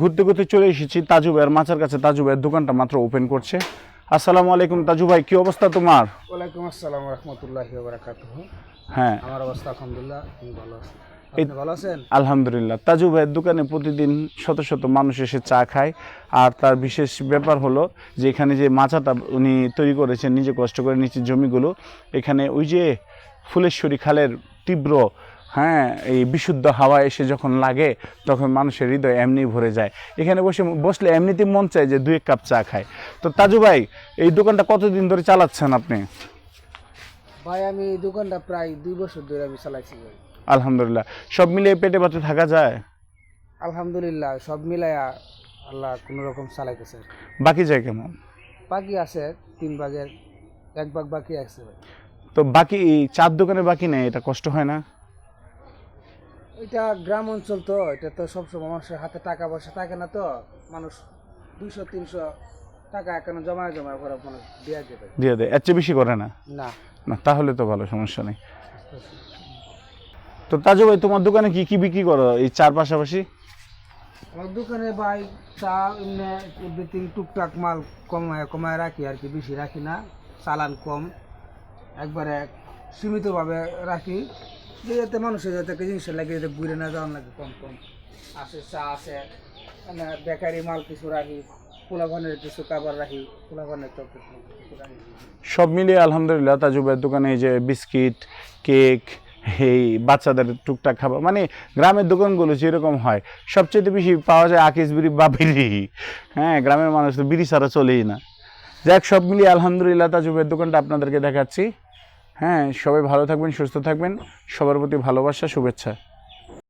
ঘুরতে ঘুরতে চলে এসেছি তাজু ভাইয়ের মাছের কাছে। তাজু ভাইয়ের দোকানটা মাত্র ওপেন করছে। আসসালামু আলাইকুম তাজু ভাই কি অবস্থা তোমার? ওয়ালাইকুম আসসালাম রহমতুল্লাহি বারাকাতুহ। হ্যাঁ। আমার অবস্থা আলহামদুলিল্লাহ আমি ভালো আছি? ভালো আছেন? আলহামদুলিল্লাহ। তাজু ভাইয়ের দোকানে প্রতিদিন শত শত মানুষ এসে চা খায়। আর তার বিশেষ ব্যাপার হলো যে এখানে যে মাচাটা উনি তৈরি করেছেন নিজে কষ্ট করে নিচে জমিগুলো এখানে ওই যে ফুলেশ্বরী খালের তীব্র হ্যাঁ এই বিশুদ্ধ হাওয়া এসে যখন লাগে তখন মানুষের হৃদয় এমনি ভরে যায়। এখানে বসে বসলে এমনিতেই মন চায় যে দুই এক কাপ চা খায় তো তাজু ভাই এই দোকানটা কতদিন ধরে চালাচ্ছেন আপনি? ভাই আমি এই দোকানটা প্রায় দুই বছর ধরে আমি চালাইছি আলহামদুলিল্লাহ। সব মিলিয়ে পেটে পাতে থাকা যায়? আলহামদুলিল্লাহ সব মিলাইয়া আল্লাহ কোনো রকম চালাইতেছে। বাকি যায় কেমন? বাকি আছে তিন ভাগের এক ভাগ বাকি আছে তো বাকি চার দোকানে বাকি নেই এটা কষ্ট হয় না? এটা গ্রাম অঞ্চল তো এটা তো সবসময় মানুষের হাতে টাকা পয়সা থাকে না তো। মানুষ দুইশো তিনশো টাকা এখানে জমায় জমায় করে মানুষ দেওয়া যাবে দিয়ে দেয়। এর চেয়ে বেশি করে না? না। না তাহলে তো ভালো সমস্যা নেই। তো তাজু ভাই তোমার দোকানে কি কি বিক্রি করো? এই চার পাশাপাশি? আমার দোকানে ভাই চা এমনি এভরিথিং টুকটাক মাল কমায় কমায় রাখি আর কি বেশি রাখি না। চালান কম। একবারে সীমিতভাবে রাখি। যাতে মানুষের যাতে একটা জিনিসের লাগে যাতে ঘুরে না যাওয়ার লাগে কম কম। আছে চা আছে মানে বেকারি মাল কিছু রাখি পোলাভানের কিছু কাবার রাখি পোলাভানের তো সব মিলিয়ে আলহামদুলিল্লাহ, তাজুবের দোকানে এই যে বিস্কিট, কেক, এই বাচ্চাদের টুকটাক খাবার মানে গ্রামের দোকানগুলো যেরকম হয়, সবচেয়ে বেশি পাওয়া যায় আকিস বিড়ি বা বিড়ি হ্যাঁ গ্রামের মানুষ তো বিড়ি ছাড়া চলেই না। যাক, সব মিলিয়ে আলহামদুলিল্লাহ, তাজুবের দোকানটা আপনাদেরকে দেখাচ্ছি। হ্যাঁ সবাই ভালো থাকবেন সুস্থ থাকবেন। সবার প্রতি ভালোবাসা শুভেচ্ছা।